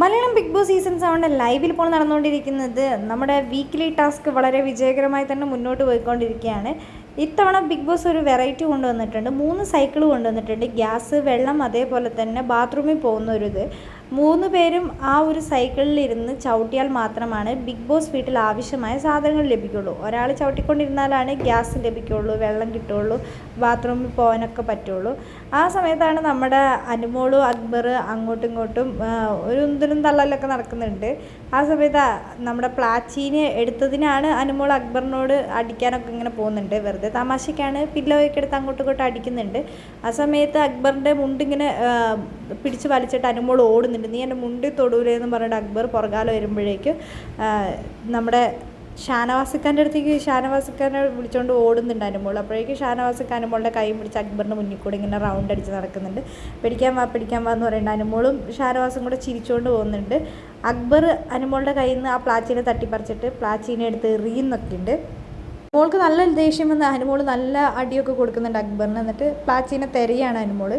Malayalam big boss season സെവന്റെ ലൈവിൽ ഇപ്പോൾ നടന്നുകൊണ്ടിരിക്കുന്നത് നമ്മുടെ വീക്ക്ലി ടാസ്ക് വളരെ വിജയകരമായി തന്നെ മുന്നോട്ട് പോയിക്കൊണ്ടിരിക്കുകയാണ്. ഇത്തവണ ബിഗ് ബോസ് ഒരു വെറൈറ്റി കൊണ്ടുവന്നിട്ടുണ്ട്. മൂന്ന് സൈക്കിൾ കൊണ്ടുവന്നിട്ടുണ്ട്. ഗ്യാസ് വെള്ളം അതേപോലെ തന്നെ ബാത്റൂമിൽ പോകുന്ന ഒരു ഇത് മൂന്ന് പേരും ആ ഒരു സൈക്കിളിൽ ഇരുന്ന് ചവിട്ടിയാൽ മാത്രമാണ് ബിഗ് ബോസ് വീട്ടിൽ ആവശ്യമായ സാധനങ്ങൾ ലഭിക്കുള്ളൂ. ഒരാൾ ചവിട്ടിക്കൊണ്ടിരുന്നാലാണ് ഗ്യാസ് ലഭിക്കുള്ളൂ വെള്ളം കിട്ടുള്ളൂ ബാത്റൂമിൽ പോകാനൊക്കെ പറ്റുള്ളൂ. ആ സമയത്താണ് നമ്മുടെ അനുമോളും അക്ബർ അങ്ങോട്ടും ഇങ്ങോട്ടും ഒരു ഉന്തലും തള്ളലൊക്കെ നടക്കുന്നുണ്ട്. ആ സമയത്ത് നമ്മുടെ പ്ലാച്ചീനെ എടുത്തതിനാണ് അനുമോൾ അക്ബറിനോട് അടിക്കാനൊക്കെ ഇങ്ങനെ പോകുന്നുണ്ട്. വെറുതെ തമാശയ്ക്കാണ് പില്ലോയൊക്കെ എടുത്ത് അങ്ങോട്ടും ഇങ്ങോട്ടും അടിക്കുന്നുണ്ട്. ആ സമയത്ത് അക്ബറിന്റെ മുണ്ടിങ്ങനെ പിടിച്ച് വലിച്ചിട്ട് അനുമോൾ ഓടുന്നുണ്ട്. നീ എന്റെ മുണ്ടി തൊടൂലേ എന്ന് പറഞ്ഞിട്ട് അക്ബർ പുറകാലം വരുമ്പോഴേക്ക് നമ്മുടെ ഷാനവാസിക്കാന്റെ അടുത്തേക്ക് ഷാനവാസിക്കാനെ വിളിച്ചുകൊണ്ട് ഓടുന്നുണ്ട് അനുമോൾ അപ്പോഴേക്കും ഷാനവാസിക്ക അനുമോളുടെ കൈ പിടിച്ച് അക്ബറിന്റെ മുന്നിൽ കൂടെ ഇങ്ങനെ റൗണ്ട് അടിച്ച് നടക്കുന്നുണ്ട്. പിടിക്കാൻ വാ പിടിക്കാൻ വാ എന്ന് പറയുന്നുണ്ട്. അനുമോളും ഷാനവാസും കൂടെ ചിരിച്ചുകൊണ്ട് പോകുന്നുണ്ട്. അക്ബർ അനുമോളുടെ കയ്യിൽ നിന്ന് ആ പ്ലാച്ചീനെ തട്ടിപ്പറിച്ചിട്ട് പ്ലാച്ചീനെ എടുത്ത് എറിയുന്നൊക്കെ ഉണ്ട്. മോൾക്ക് നല്ല ദേഷ്യം വന്ന് അനുമോൾ നല്ല അടിയൊക്കെ കൊടുക്കുന്നുണ്ട് അക്ബറിന്. എന്നിട്ട് പ്ലാച്ചീനെ തെരയാണ് അനുമോൾ